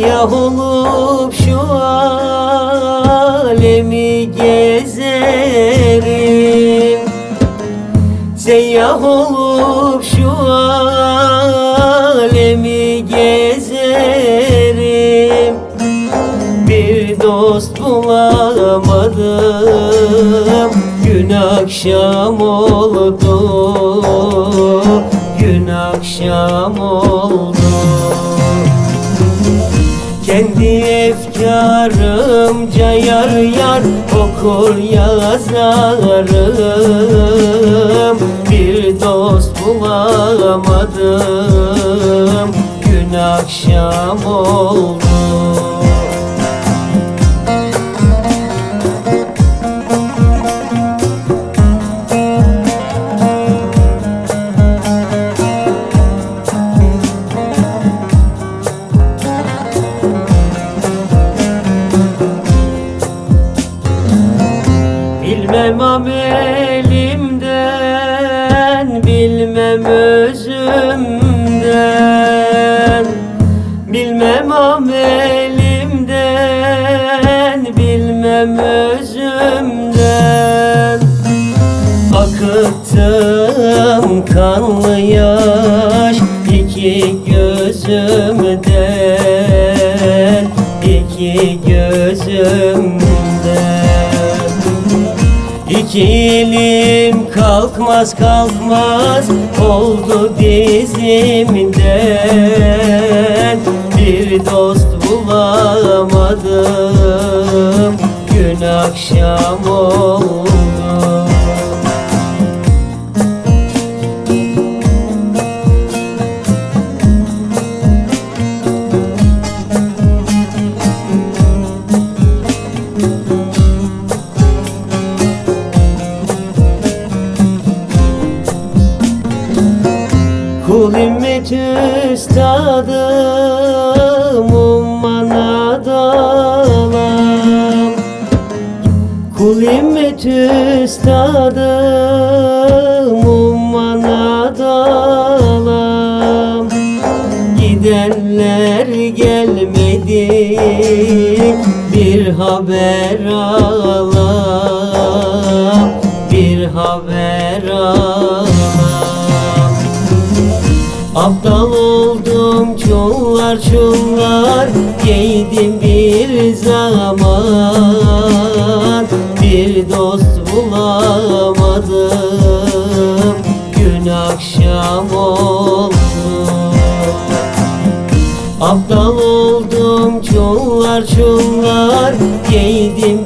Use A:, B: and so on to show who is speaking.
A: Seyyah olup şu alemi gezerim. Seyyah olup şu alemi gezerim. Bir dost bulamadım. Gün akşam oldu. Gün akşam oldu kendi efkarımca yar yar okur yazarım. Bir dost bulamadım gün akşam oldu Bilmem amelimden, bilmem özümden. Bilmem amelimden, bilmem özümden. Akıttım kanlı yaş iki gözümden iki gözümden İki elim kalkmaz kalkmaz oldu dizimden. Bir dost bulamadım gün akşam oldu üstadım umman adalam Kul ümmet üstadım umman adalam Gidenler gelmedi bir haber alam. Bir haber alam Aptal oldum çullar çullar Giydim bir zaman. Bir dost bulamadım Gün akşam oldu. Aptal oldum çullar çullar Giydim